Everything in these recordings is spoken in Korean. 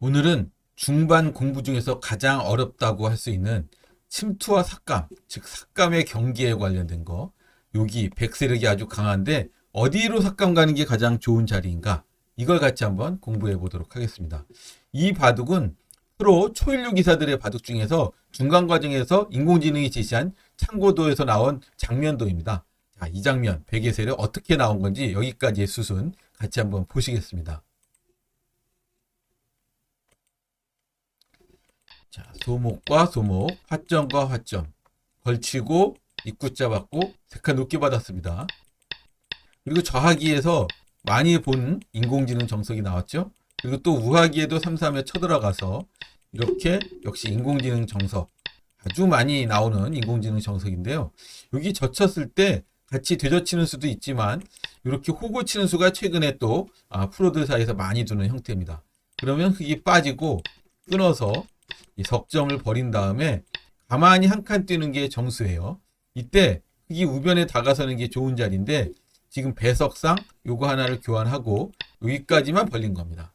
오늘은 중반 공부 중에서 가장 어렵다고 할 수 있는 침투와 삭감, 즉 삭감의 경기에 관련된 거. 여기 백세력이 아주 강한데 어디로 삭감 가는 게 가장 좋은 자리인가? 이걸 같이 한번 공부해 보도록 하겠습니다. 이 바둑은 프로 초일류 기사들의 바둑 중에서 중간 과정에서 인공지능이 제시한 참고도에서 나온 장면도입니다. 자, 이 장면, 백의 세력 어떻게 나온 건지 여기까지의 수순 같이 한번 보시겠습니다. 자, 소목과 소목, 화점과 화점 걸치고 입구자 받고 색깔 높게 받았습니다. 그리고 저하기에서 많이 본 인공지능 정석이 나왔죠. 그리고 또 우하기에도 3, 3에 쳐들어가서 이렇게 역시 인공지능 정석 아주 많이 나오는 인공지능 정석인데요. 여기 젖혔을 때 같이 되젖히는 수도 있지만 이렇게 호구 치는 수가 최근에 또 아, 프로들 사이에서 많이 두는 형태입니다. 그러면 흙이 빠지고 끊어서 이 석점을 버린 다음에 가만히 한 칸 뛰는 게 정수예요. 이때 흙이 우변에 다가서는 게 좋은 자리인데 지금 배석상 요거 하나를 교환하고 여기까지만 벌린 겁니다.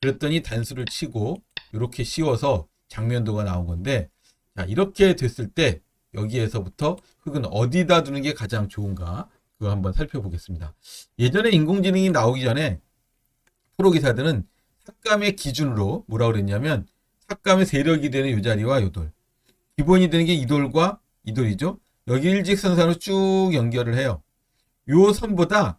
그랬더니 단수를 치고 이렇게 씌워서 장면도가 나온 건데 자 이렇게 됐을 때 여기에서부터 흙은 어디다 두는 게 가장 좋은가 그거 한번 살펴보겠습니다. 예전에 인공지능이 나오기 전에 프로 기사들은 삭감의 기준으로 뭐라 그랬냐면 삭감의 세력이 되는 요 자리와 요 돌. 기본이 되는 게 이 돌과 이 돌이죠. 여기 일직선상으로 쭉 연결을 해요. 요 선보다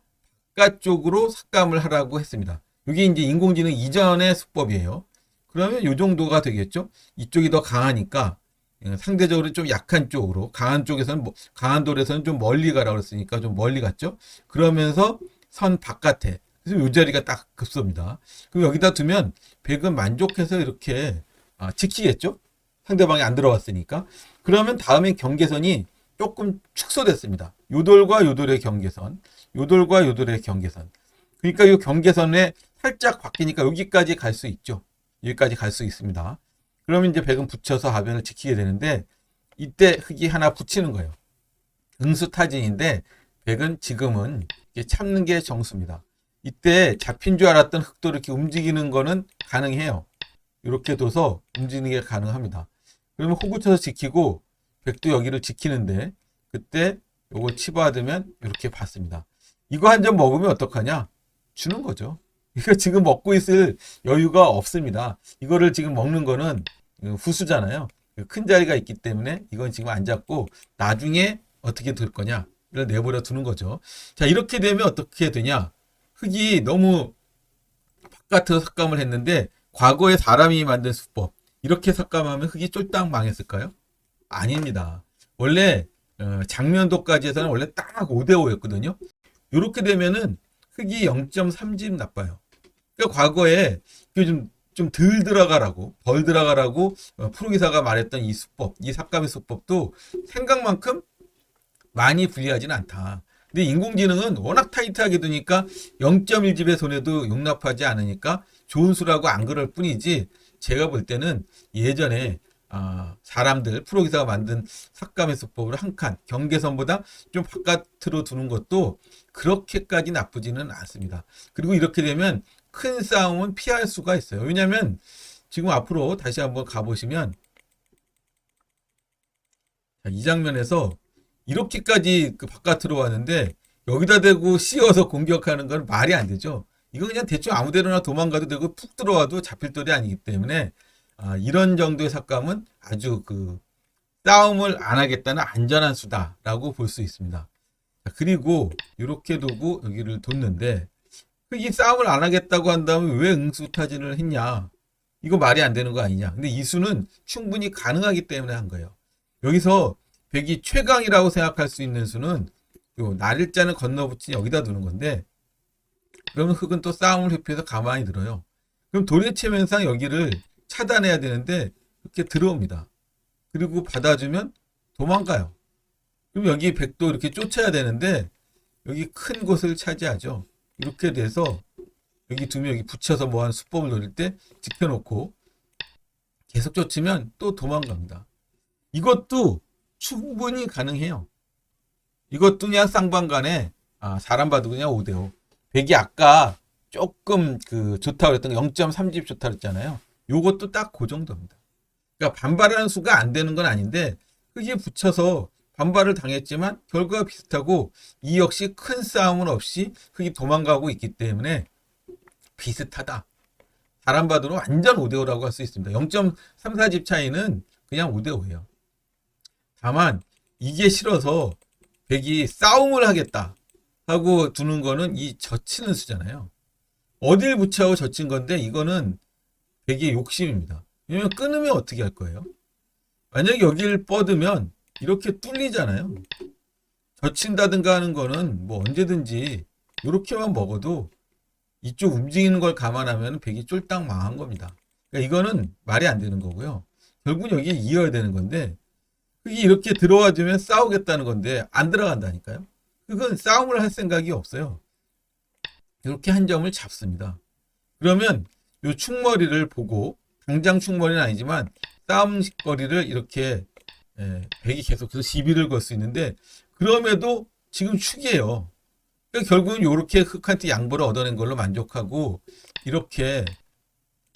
바깥쪽으로 삭감을 하라고 했습니다. 이게 이제 인공지능 이전의 수법이에요. 그러면 요 정도가 되겠죠. 이쪽이 더 강하니까 예, 상대적으로 좀 약한 쪽으로 강한 쪽에서는 뭐- 강한 돌에서는 좀 멀리 가라 그랬으니까 좀 멀리 갔죠. 그러면서 선 바깥에 그래서 요 자리가 딱 급소입니다. 그럼 여기다 두면 백은 만족해서 이렇게 아, 지키겠죠. 상대방이 안 들어왔으니까. 그러면 다음에 경계선이 조금 축소됐습니다. 요돌과 요돌의 경계선, 요돌과 요돌의 경계선. 그러니까 이 경계선에 살짝 바뀌니까 여기까지 갈 수 있죠. 여기까지 갈 수 있습니다. 그러면 이제 백은 붙여서 하변을 지키게 되는데 이때 흙이 하나 붙이는 거예요. 응수타진인데 백은 지금은 참는 게 정수입니다. 이때 잡힌 줄 알았던 흙도 이렇게 움직이는 거는 가능해요. 이렇게 둬서 움직이는 게 가능합니다. 그러면 호구 쳐서 지키고 백도 여기를 지키는데 그때 요걸 치받으면 이렇게 받습니다. 이거 한 점 먹으면 어떡하냐? 주는 거죠. 이거 지금 먹고 있을 여유가 없습니다. 이거를 지금 먹는 거는 후수잖아요. 큰 자리가 있기 때문에 이건 지금 안 잡고 나중에 어떻게 될 거냐를 내버려 두는 거죠. 자, 이렇게 되면 어떻게 되냐? 흙이 너무 바깥으로 삭감을 했는데 과거에 사람이 만든 수법 이렇게 삭감하면 흙이 쫄딱 망했을까요? 아닙니다. 원래 어, 장면도까지 해서는 원래 딱 5대5였거든요. 이렇게 되면은 흙이 0.3집 나빠요. 그러니까 과거에 좀, 좀덜 들어가라고, 덜 들어가라고 어, 프로기사가 말했던 이 수법, 이 삭감의 수법도 생각만큼 많이 불리하지는 않다. 근데 인공지능은 워낙 타이트하게 두니까 0.1집의 손해도 용납하지 않으니까 좋은 수라고 안 그럴 뿐이지 제가 볼 때는 예전에 아, 사람들 프로기사가 만든 삭감의 수법을 한 칸 경계선보다 좀 바깥으로 두는 것도 그렇게까지 나쁘지는 않습니다. 그리고 이렇게 되면 큰 싸움은 피할 수가 있어요. 왜냐하면 지금 앞으로 다시 한번 가보시면 자, 이 장면에서 이렇게까지 그 바깥으로 왔는데 여기다 대고 씌워서 공격하는 건 말이 안 되죠. 이거 그냥 대충 아무데나 도망가도 되고 푹 들어와도 잡힐 돌이 아니기 때문에 아, 이런 정도의 삭감은 아주 그 싸움을 안 하겠다는 안전한 수다라고 볼 수 있습니다. 자, 그리고 이렇게 두고 여기를 뒀는데 이 싸움을 안 하겠다고 한다면 왜 응수 타진을 했냐? 이거 말이 안 되는 거 아니냐? 근데 이 수는 충분히 가능하기 때문에 한 거예요. 여기서 백이 최강이라고 생각할 수 있는 수는 요 날일자는 건너붙인 여기다 두는 건데 그러면 흙은 또 싸움을 회피해서 가만히 들어요. 그럼 도래체면상 여기를 차단해야 되는데 이렇게 들어옵니다. 그리고 받아주면 도망가요. 그럼 여기 백도 이렇게 쫓아야 되는데 여기 큰 곳을 차지하죠. 이렇게 돼서 여기 두면 여기 붙여서 뭐 하는 수법을 노릴 때 지켜놓고 계속 쫓으면 또 도망갑니다. 이것도 충분히 가능해요. 이것도 그냥 쌍방간에 아, 사람 봐도 그냥 5대5. 백이 아까 조금 그 좋다고 그랬던 0.3집 좋다 그랬잖아요. 요것도 딱 그 정도입니다. 그러니까 반발하는 수가 안 되는 건 아닌데 흙이 붙여서 반발을 당했지만 결과가 비슷하고 이 역시 큰 싸움은 없이 흙이 도망가고 있기 때문에 비슷하다. 사람 바도로 완전 5대5라고 할 수 있습니다. 0.34집 차이는 그냥 5대5예요. 다만 이게 싫어서 백이 싸움을 하겠다 하고 두는 거는 이 젖히는 수잖아요. 어딜 붙여하고 젖힌 건데 이거는 백의 욕심입니다. 왜냐면 끊으면 어떻게 할 거예요? 만약에 여기를 뻗으면 이렇게 뚫리잖아요. 젖힌다든가 하는 거는 뭐 언제든지 이렇게만 먹어도 이쪽 움직이는 걸 감안하면 백이 쫄딱 망한 겁니다. 그러니까 이거는 말이 안 되는 거고요. 결국 여기에 이어야 되는 건데 흙이 이렇게 들어와 주면 싸우겠다는 건데 안 들어간다니까요. 그건 싸움을 할 생각이 없어요. 이렇게 한 점을 잡습니다. 그러면 요 충머리를 보고 당장 충머리는 아니지만 싸움거리를 이렇게 예, 백이 계속해서 시비를 걸 수 있는데 그럼에도 지금 축이에요. 그러니까 결국은 이렇게 흑한테 양보를 얻어낸 걸로 만족하고 이렇게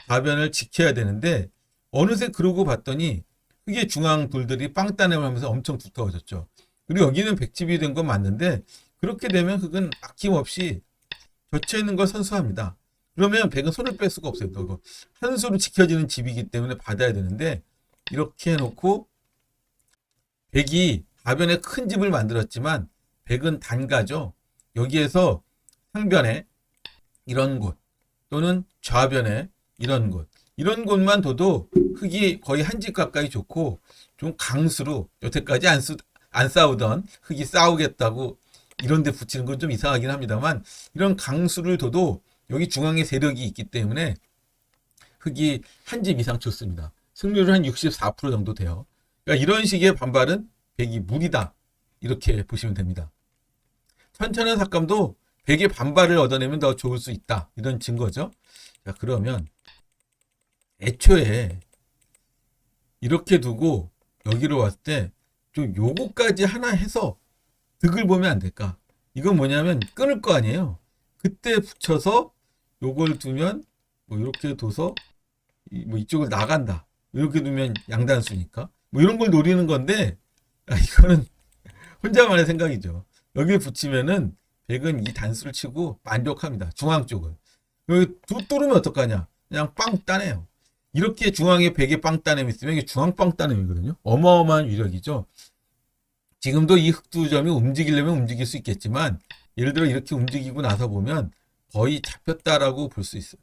가변을 지켜야 되는데 어느새 그러고 봤더니 흑의 중앙 돌들이 빵 따내을 하면서 엄청 두터워졌죠. 그리고 여기는 백집이 된 건 맞는데 그렇게 되면 흑은 아낌없이 젖혀 있는 걸 선수합니다. 그러면 백은 손을 뺄 수가 없어요. 그거 한 수로 지켜지는 집이기 때문에 받아야 되는데 이렇게 해놓고 백이 가변에 큰 집을 만들었지만 백은 단가죠. 여기에서 상변에 이런 곳 또는 좌변에 이런 곳 이런 곳만 둬도 흙이 거의 한 집 가까이 좋고 좀 강수로 여태까지 안, 쓰, 안 싸우던 흙이 싸우겠다고 이런 데 붙이는 건 좀 이상하긴 합니다만 이런 강수를 둬도 여기 중앙에 세력이 있기 때문에 흙이 한 집 이상 좋습니다. 승률은 한 64% 정도 돼요. 그러니까 이런 식의 반발은 백이 무리다. 이렇게 보시면 됩니다. 천천한 삭감도 백의 반발을 얻어내면 더 좋을 수 있다. 이런 증거죠. 자, 그러면 애초에 이렇게 두고 여기로 왔을 때 좀 요거까지 하나 해서 득을 보면 안 될까? 이건 뭐냐면 끊을 거 아니에요. 그때 붙여서 요걸 두면 뭐 이렇게 둬서 이- 뭐 이쪽을 나간다. 이렇게 두면 양단수니까 뭐 이런 걸 노리는 건데 아, 이거는 혼자만의 생각이죠. 여기 붙이면은 백은 이 단수를 치고 만족합니다. 중앙 쪽을. 여기 두 뚫으면 어떡하냐? 그냥 빵 따내요. 이렇게 중앙에 백에 빵 따냄이 있으면 이게 중앙 빵 따냄이거든요. 어마어마한 위력이죠. 지금도 이 흑두점이 움직이려면 움직일 수 있겠지만 예를 들어 이렇게 움직이고 나서 보면 거의 잡혔다라고 볼 수 있어요.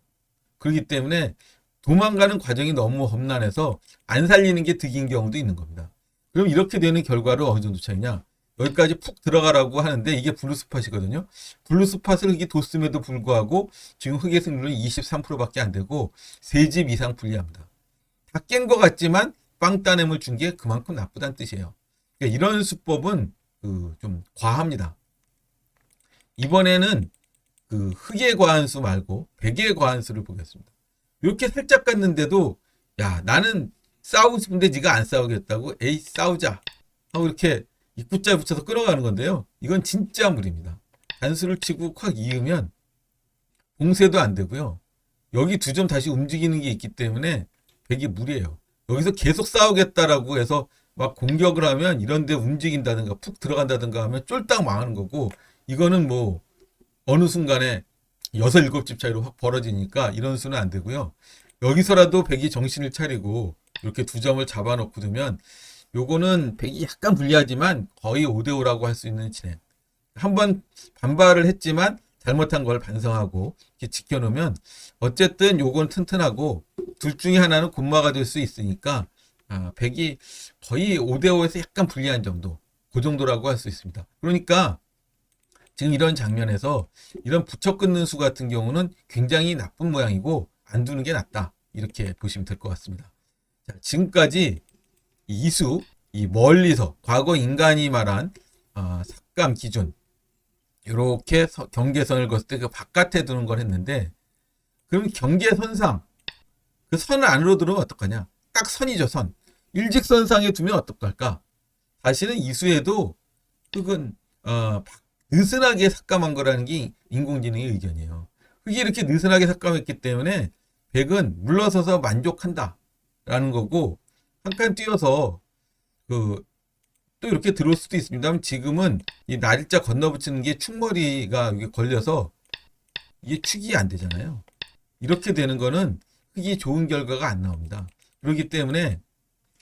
그렇기 때문에 도망가는 과정이 너무 험난해서 안 살리는 게 득인 경우도 있는 겁니다. 그럼 이렇게 되는 결과를 어느 정도 차이냐? 여기까지 푹 들어가라고 하는데 이게 블루스팟이거든요. 블루스팟을 흙이 뒀음에도 불구하고 지금 흙의 승률은 23%밖에 안 되고 세집 이상 불리합니다. 다 깬 것 같지만 빵 따냄을 준 게 그만큼 나쁘다는 뜻이에요. 그러니까 이런 수법은 그 좀 과합니다. 이번에는 그 흑의 과한수 말고 백의 과한수를 보겠습니다. 이렇게 살짝 갔는데도 야 나는 싸우고 싶은데 네가 안 싸우겠다고 에이 싸우자 하고 이렇게 입구자 붙여서 끌어가는 건데요. 이건 진짜 무리입니다. 단수를 치고 콱 이으면 봉쇄도 안 되고요. 여기 두 점 다시 움직이는 게 있기 때문에 백이 무리예요. 여기서 계속 싸우겠다라고 해서 막 공격을 하면 이런데 움직인다든가 푹 들어간다든가 하면 쫄딱 망하는 거고 이거는 뭐 어느 순간에 여섯 일곱 집 차이로 확 벌어지니까 이런 수는 안 되고요. 여기서라도 백이 정신을 차리고 이렇게 두 점을 잡아놓고 두면 요거는 백이 약간 불리하지만 거의 5대5라고 할 수 있는 진행. 한번 반발을 했지만 잘못한 걸 반성하고 지켜놓으면 어쨌든 요건 튼튼하고 둘 중에 하나는 곤마가 될 수 있으니까 아, 백이 거의 5대5에서 약간 불리한 정도. 그 정도라고 할 수 있습니다. 그러니까 지금 이런 장면에서 이런 붙여 끊는 수 같은 경우는 굉장히 나쁜 모양이고 안 두는 게 낫다. 이렇게 보시면 될 것 같습니다. 자, 지금까지 이 이수, 이 멀리서 과거 인간이 말한 아, 삭감 기준 이렇게 경계선을 걷을 때 그 바깥에 두는 걸 했는데 그럼 경계선상 그 선 안으로 들어오면 어떡하냐? 딱 선이죠 선. 일직선상에 두면 어떡할까? 사실은 이수에도 흙은 어, 느슨하게 삭감한 거라는 게 인공지능의 의견이에요. 그게 이렇게 느슨하게 삭감했기 때문에 백은 물러서서 만족한다 라는 거고 한칸 뛰어서 그 또 이렇게 들어올 수도 있습니다만 지금은 이 날짜 건너붙이는 게 충머리가 여기 걸려서 이게 축이 안 되잖아요. 이렇게 되는 거는 흙이 좋은 결과가 안 나옵니다. 그렇기 때문에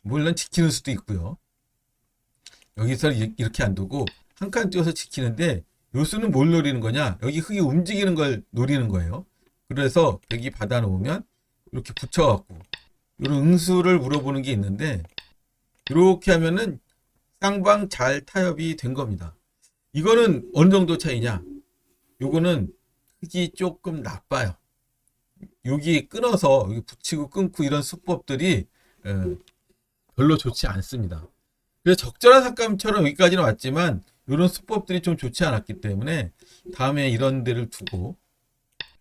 물론 지키는 수도 있고요. 여기서 이- 이렇게 안 두고 한칸 띄워서 지키는데 요수는 뭘 노리는 거냐? 여기 흙이 움직이는 걸 노리는 거예요. 그래서 여기 받아 놓으면 이렇게 붙여갖고 이런 응수를 물어보는 게 있는데 이렇게 하면은 쌍방 잘 타협이 된 겁니다. 이거는 어느 정도 차이냐? 요거는 흙이 조금 나빠요. 여기 끊어서 여기 붙이고 끊고 이런 수법들이 예, 별로 좋지 않습니다. 그래서 적절한 삭감처럼 여기까지는 왔지만 이런 수법들이 좀 좋지 않았기 때문에 다음에 이런 데를 두고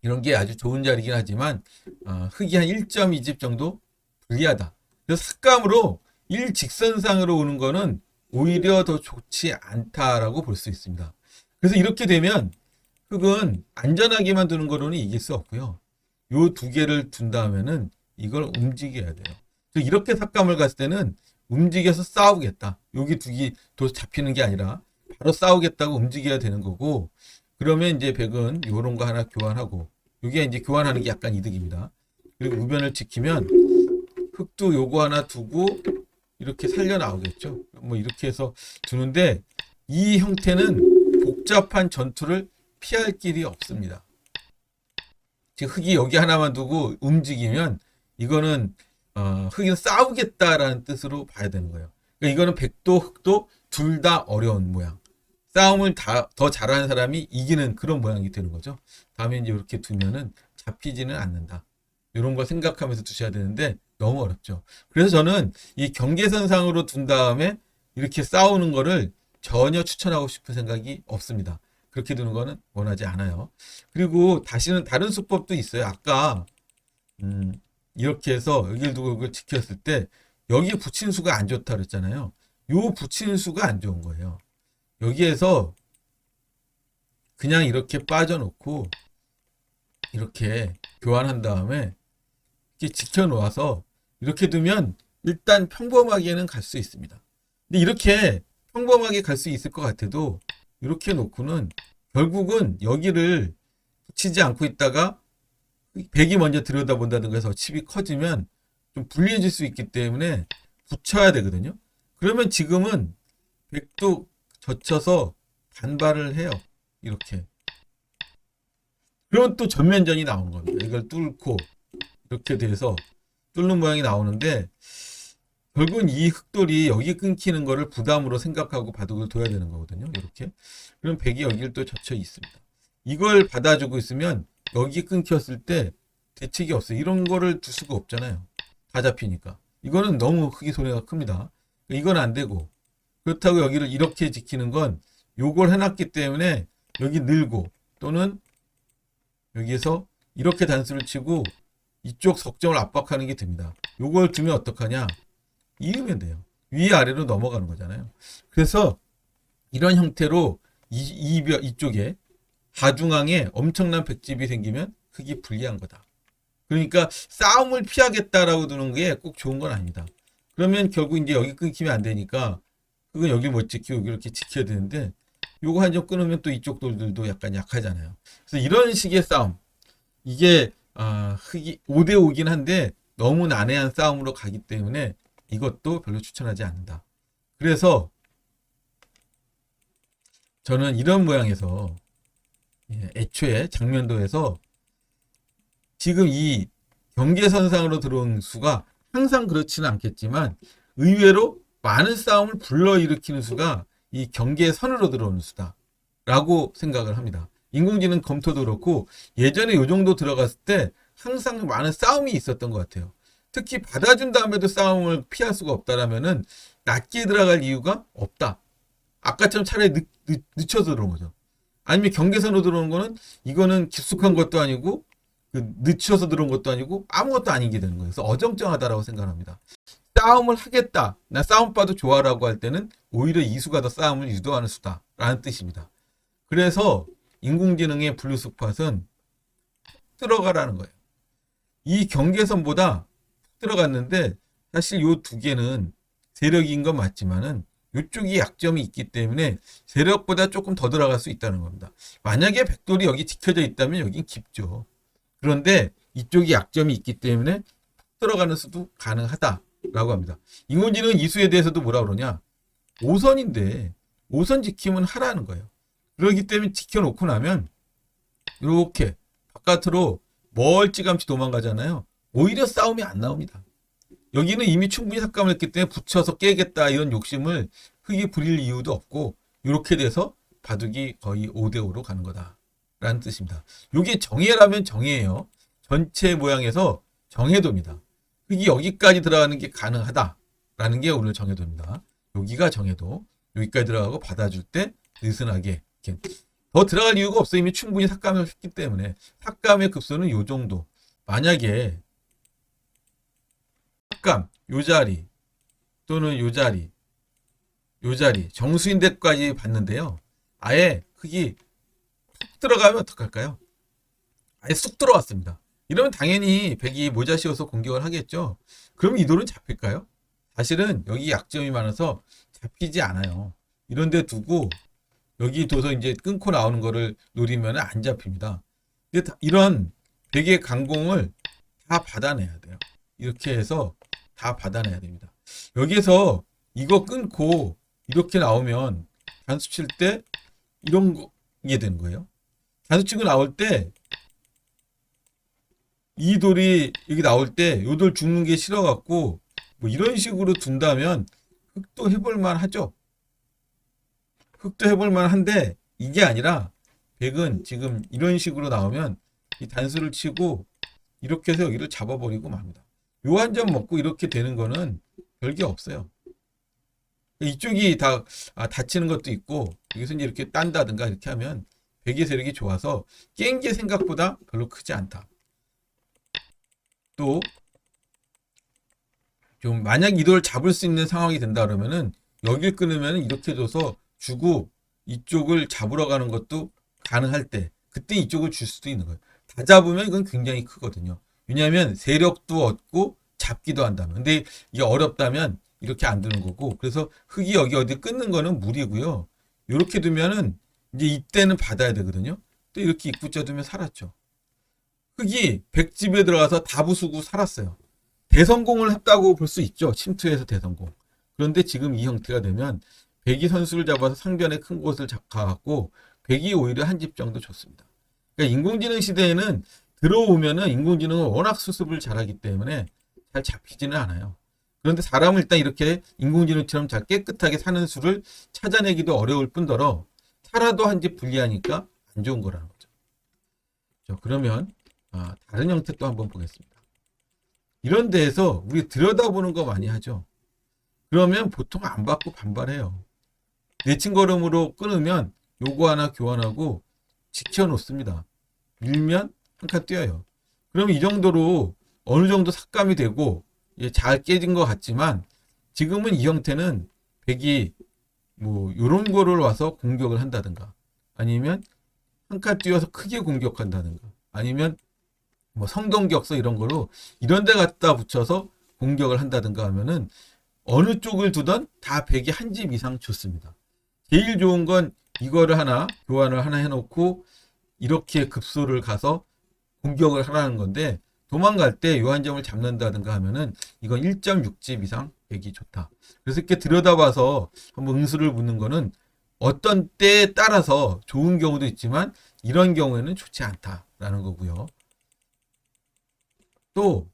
이런 게 아주 좋은 자리긴 하지만 어, 흙이 한 1.2집 정도 불리하다. 그래서 삭감으로 일직선상으로 오는 거는 오히려 더 좋지 않다라고 볼 수 있습니다. 그래서 이렇게 되면 흙은 안전하게만 두는 거로는 이길 수 없고요. 요 두 개를 둔 다음에는 이걸 움직여야 돼요. 이렇게 삭감을 갔을 때는 움직여서 싸우겠다. 여기 두 개도 잡히는 게 아니라 바로 싸우겠다고 움직여야 되는 거고 그러면 이제 백은 요런 거 하나 교환하고 요게 이제 교환하는 게 약간 이득입니다. 그리고 우변을 지키면 흙도 요거 하나 두고 이렇게 살려 나오겠죠. 뭐 이렇게 해서 두는데 이 형태는 복잡한 전투를 피할 길이 없습니다. 지금 흙이 여기 하나만 두고 움직이면 이거는 어, 흙이 싸우겠다라는 뜻으로 봐야 되는 거예요. 그러니까 이거는 백도 흙도 둘 다 어려운 모양. 싸움을 다, 더 잘하는 사람이 이기는 그런 모양이 되는 거죠. 다음에 이제 이렇게 두면은 잡히지는 않는다. 이런 걸 생각하면서 두셔야 되는데 너무 어렵죠. 그래서 저는 이 경계선상으로 둔 다음에 이렇게 싸우는 거를 전혀 추천하고 싶은 생각이 없습니다. 그렇게 두는 거는 원하지 않아요. 그리고 다시는 다른 수법도 있어요. 아까 음, 이렇게 해서 여기를 두고 이걸 지켰을 때 여기 붙인 수가 안 좋다 그랬잖아요. 요 붙이는 수가 안 좋은 거예요. 여기에서 그냥 이렇게 빠져놓고 이렇게 교환한 다음에 이렇게 지켜놓아서 이렇게 두면 일단 평범하게는 갈 수 있습니다. 근데 이렇게 평범하게 갈 수 있을 것 같아도 이렇게 놓고는 결국은 여기를 붙이지 않고 있다가 백이 먼저 들여다본다든가 해서 칩이 커지면 좀 불리해질 수 있기 때문에 붙여야 되거든요. 그러면 지금은 백도 젖혀서 반발을 해요. 이렇게. 그러면 또 전면전이 나오는 겁니다. 이걸 뚫고 이렇게 돼서 뚫는 모양이 나오는데 결국은 이 흑돌이 여기 끊기는 거를 부담으로 생각하고 바둑을 둬야 되는 거거든요. 이렇게. 그럼 백이 여기를 또 젖혀 있습니다. 이걸 받아주고 있으면 여기 끊겼을 때 대책이 없어요. 이런 거를 둘 수가 없잖아요. 다 잡히니까. 이거는 너무 크기 손해가 큽니다. 이건 안 되고 그렇다고 여기를 이렇게 지키는 건 요걸 해놨기 때문에 여기 늘고 또는 여기에서 이렇게 단수를 치고 이쪽 석점을 압박하는 게 됩니다. 요걸 두면 어떡하냐? 이으면 돼요. 위아래로 넘어가는 거잖아요. 그래서 이런 형태로 이, 이벽 이쪽에 하중앙에 엄청난 백집이 생기면 그게 불리한 거다. 그러니까 싸움을 피하겠다라고 두는 게 꼭 좋은 건 아닙니다. 그러면 결국 이제 여기 끊기면 안 되니까 그건 여기 못 지키고 이렇게 지켜야 되는데 요거 한 점 끊으면 또 이쪽 돌들도 약간 약하잖아요. 그래서 이런 식의 싸움 이게 아, 흑이 5대 5긴 한데 너무 난해한 싸움으로 가기 때문에 이것도 별로 추천하지 않는다. 그래서 저는 이런 모양에서 예, 애초에 장면도에서 지금 이 경계선상으로 들어온 수가 항상 그렇지는 않겠지만 의외로 많은 싸움을 불러일으키는 수가 이 경계선으로 들어오는 수다 라고 생각을 합니다. 인공지능 검토도 그렇고 예전에 요 정도 들어갔을 때 항상 많은 싸움이 있었던 것 같아요. 특히 받아준 다음에도 싸움을 피할 수가 없다라면은 낮게 들어갈 이유가 없다. 아까처럼 차라리 늦, 늦, 늦춰서 들어온 거죠. 아니면 경계선으로 들어오는 거는 이거는 깊숙한 것도 아니고 그 늦춰서 들어온 것도 아니고 아무것도 아닌 게 되는 거예요. 그래서 어정쩡하다라고 생각합니다. 싸움을 하겠다. 나 싸움 봐도 좋아라고 할 때는 오히려 이수가 더 싸움을 유도하는 수다라는 뜻입니다. 그래서 인공지능의 블루스팟은 들어가라는 거예요. 이 경계선보다 푹 들어갔는데 사실 요 두 개는 세력인 건 맞지만은 이쪽이 약점이 있기 때문에 세력보다 조금 더 들어갈 수 있다는 겁니다. 만약에 백돌이 여기 지켜져 있다면 여긴 깊죠. 그런데 이쪽이 약점이 있기 때문에 푹 들어가는 수도 가능하다라고 합니다. 인공지능 이수에 대해서도 뭐라 그러냐? 5선인데 5선 지키면 하라는 거예요. 그렇기 때문에 지켜놓고 나면 이렇게 바깥으로 멀찌감치 도망가잖아요. 오히려 싸움이 안 나옵니다. 여기는 이미 충분히 삭감을 했기 때문에 붙여서 깨겠다 이런 욕심을 흙이 부릴 이유도 없고 이렇게 돼서 바둑이 거의 5대5로 가는 거다 라는 뜻입니다. 이게 정해라면 정해예요. 전체 모양에서 정해도입니다. 흙이 여기까지 들어가는 게 가능하다 라는 게 오늘 정해도입니다. 여기가 정해도 여기까지 들어가고 받아줄 때 느슨하게 더 들어갈 이유가 없어. 이미 충분히 삭감을 했기 때문에. 삭감의 급수는 요 정도. 만약에 삭감 요 자리 또는 요 자리 요 자리 정수인데까지 봤는데요. 아예 푹 들어가면 어떡할까요? 아예 쑥 들어왔습니다. 이러면 당연히 백이 모자 씌워서 공격을 하겠죠. 그럼 이 돌은 잡힐까요? 사실은 여기 약점이 많아서 잡히지 않아요. 이런 데 두고 여기 둬서 이제 끊고 나오는 거를 노리면 안 잡힙니다. 이런 베개 강공을 다 받아내야 돼요. 이렇게 해서 다 받아내야 됩니다. 여기에서 이거 끊고 이렇게 나오면 단수 칠 때 이런 거, 이게 되는 거예요. 단수 치고 나올 때 이 돌이 여기 나올 때 요 돌 죽는 게 싫어갖고 뭐 이런 식으로 둔다면 흑도 해볼 만 하죠. 흑도 해볼 만 한데 이게 아니라 백은 지금 이런 식으로 나오면 이 단수를 치고 이렇게 해서 여기를 잡아버리고 맙니다. 요 한 점 먹고 이렇게 되는 거는 별게 없어요. 이쪽이 다 아, 다치는 것도 있고 여기서 이제 이렇게 딴다든가 이렇게 하면 백의 세력이 좋아서 깬 게 생각보다 별로 크지 않다. 또 좀 만약 이돌 잡을 수 있는 상황이 된다 그러면은 여길 끊으면 이렇게 줘서 주고 이쪽을 잡으러 가는 것도 가능할 때 그때 이쪽을 줄 수도 있는 거예요. 다 잡으면 이건 굉장히 크거든요. 왜냐하면 세력도 얻고 잡기도 한다면. 근데 이게 어렵다면 이렇게 안 두는 거고 그래서 흙이 여기 어디 끊는 거는 무리고요. 이렇게 두면은 이제 이때는 받아야 되거든요. 또 이렇게 입구자 두면 살았죠. 흙이 백집에 들어가서 다 부수고 살았어요. 대성공을 했다고 볼 수 있죠. 침투해서 대성공. 그런데 지금 이 형태가 되면 백이 선수를 잡아서 상변에 큰 곳을 잡아갖고 백이 오히려 한 집 정도 좋습니다. 그러니까 인공지능 시대에는 들어오면은 인공지능은 워낙 수습을 잘하기 때문에 잘 잡히지는 않아요. 그런데 사람을 일단 이렇게 인공지능처럼 잘 깨끗하게 사는 수를 찾아내기도 어려울 뿐더러 살아도 한집 불리하니까 안 좋은 거라는 거죠. 자, 그러면 아, 다른 형태 또 한번 보겠습니다. 이런 데에서 우리 들여다보는 거 많이 하죠. 그러면 보통 안 받고 반발해요. 내친 걸음으로 끊으면 요거 하나 교환하고 지켜놓습니다. 밀면 한 칸 뛰어요. 그러면 이 정도로 어느 정도 삭감이 되고 예, 잘 깨진 것 같지만 지금은 이 형태는 백이 뭐 요런 거를 와서 공격을 한다든가 아니면 한 칸 뛰어서 크게 공격한다든가 아니면 뭐 성동격서 이런 거로 이런 데 갖다 붙여서 공격을 한다든가 하면은 어느 쪽을 두던 다 백이 한 집 이상 좋습니다. 제일 좋은 건 이거를 하나 교환을 하나 해놓고 이렇게 급소를 가서 공격을 하라는 건데 도망갈 때 요한 점을 잡는다든가 하면은 이건 1.6집 이상 백이 좋다. 그래서 이렇게 들여다봐서 한번 응수를 묻는 거는 어떤 때에 따라서 좋은 경우도 있지만 이런 경우에는 좋지 않다라는 거고요. 또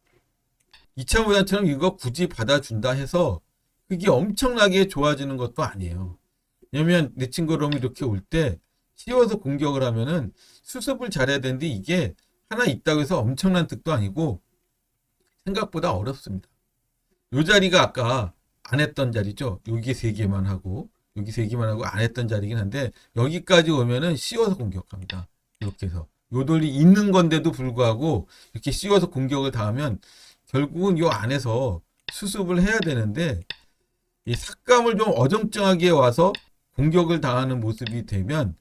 2차 모양처럼 이거 굳이 받아준다 해서 그게 엄청나게 좋아지는 것도 아니에요. 왜냐면 내 친구롬이 이렇게 올 때 씌워서 공격을 하면은 수습을 잘해야 되는데 이게 하나 있다고 해서 엄청난 득도 아니고 생각보다 어렵습니다. 요 자리가 아까 안 했던 자리죠. 여기 세 개만 하고 여기 세 개만 하고 안 했던 자리긴 한데 여기까지 오면은 씌워서 공격합니다. 이렇게 해서 요 돌이 있는 건데도 불구하고 이렇게 씌워서 공격을 당하면 결국은 요 안에서 수습을 해야 되는데 이 삭감을 좀 어정쩡하게 와서 공격을 당하는 모습이 되면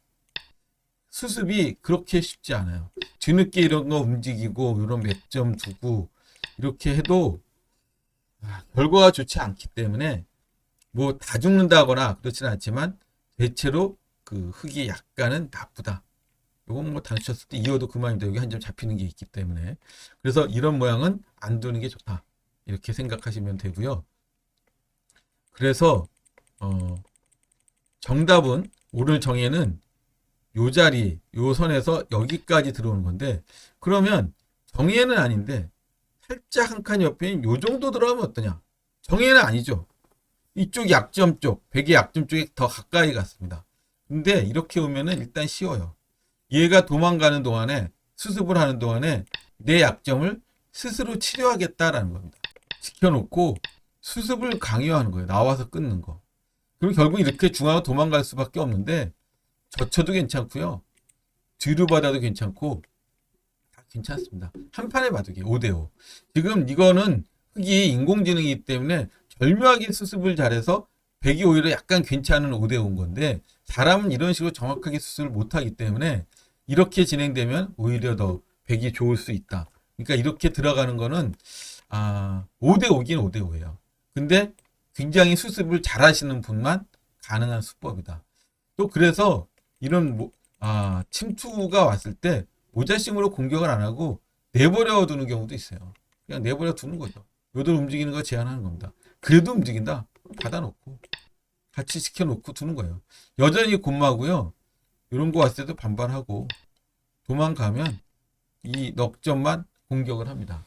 수습이 그렇게 쉽지 않아요. 뒤늦게 이런 거 움직이고 이런 몇점 두고 이렇게 해도 아, 결과가 좋지 않기 때문에 뭐 다 죽는다거나 그렇지는 않지만 대체로 그 흙이 약간은 나쁘다. 이건 뭐 단수 쳤을 때 이어도 그만입니다. 여기 한 점 잡히는 게 있기 때문에 그래서 이런 모양은 안 두는 게 좋다. 이렇게 생각하시면 되고요. 그래서 어, 정답은 오늘 정의는 요 자리, 요 선에서 여기까지 들어오는 건데 그러면 정의는 아닌데 살짝 한 칸 옆에 요 정도 들어가면 어떠냐? 정의는 아니죠. 이쪽 약점 쪽, 백의 약점 쪽에 더 가까이 갔습니다. 근데 이렇게 오면은 일단 쉬워요. 얘가 도망가는 동안에 수습을 하는 동안에 내 약점을 스스로 치료하겠다라는 겁니다. 지켜놓고 수습을 강요하는 거예요. 나와서 끊는 거. 그럼 결국 이렇게 중앙으로 도망갈 수밖에 없는데 젖혀도 괜찮고요. 뒤로 받아도 괜찮고 다 괜찮습니다. 한 판에 바둑이 5대5. 지금 이거는 흙이 인공지능이기 때문에 절묘하게 수습을 잘해서 백이 오히려 약간 괜찮은 5대5인 건데 사람은 이런 식으로 정확하게 수습을 못하기 때문에 이렇게 진행되면 오히려 더 백이 좋을 수 있다. 그러니까 이렇게 들어가는 거는 아 5대5긴 5대5예요. 근데 굉장히 수습을 잘하시는 분만 가능한 수법이다. 또 그래서 이런 뭐, 아, 침투가 왔을 때 모자심으로 공격을 안 하고 내버려 두는 경우도 있어요. 그냥 내버려 두는 거죠. 요들 움직이는 거 제한하는 겁니다. 그래도 움직인다. 받아놓고 같이 시켜놓고 두는 거예요. 여전히 곤마고요. 이런 거 왔을 때도 반발하고 도망가면 이 넉점만 공격을 합니다.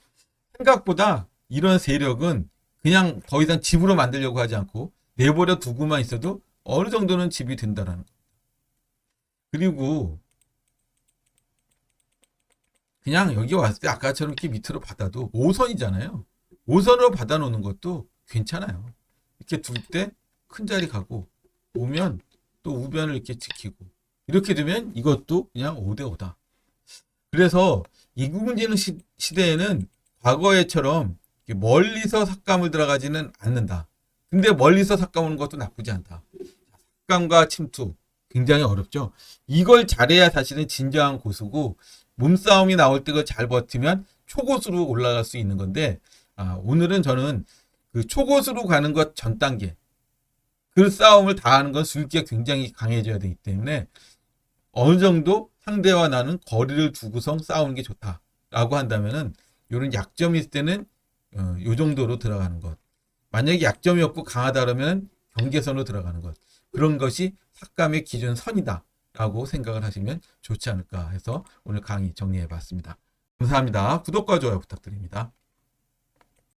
생각보다 이런 세력은 그냥 더 이상 집으로 만들려고 하지 않고 내버려 두고만 있어도 어느 정도는 집이 된다라는 거. 그리고 그냥 여기 왔을 때 아까처럼 이렇게 밑으로 받아도 5선이잖아요. 5선으로 받아놓는 것도 괜찮아요. 이렇게 둘 때 큰 자리 가고 오면 또 우변을 이렇게 지키고 이렇게 되면 이것도 그냥 5대5다. 그래서 시, 시대에는 과거에처럼 멀리서 삭감을 들어가지는 않는다. 근데 멀리서 삭감하는 것도 나쁘지 않다. 삭감과 침투 굉장히 어렵죠. 이걸 잘해야 사실은 진정한 고수고 몸싸움이 나올 때 그걸 잘 버티면 초고수로 올라갈 수 있는 건데 아, 오늘은 저는 그 초고수로 가는 것 전 단계 그 싸움을 다 하는 건 술기가 굉장히 강해져야 되기 때문에 어느 정도 상대와 나는 거리를 두고서 싸우는 게 좋다라고 한다면은 이런 약점이 있을 때는 어, 요 정도로 들어가는 것. 만약에 약점이 없고 강하다 그러면 경계선으로 들어가는 것. 그런 것이 삭감의 기준 선이다 라고 생각을 하시면 좋지 않을까 해서 오늘 강의 정리해 봤습니다. 감사합니다. 구독과 좋아요 부탁드립니다.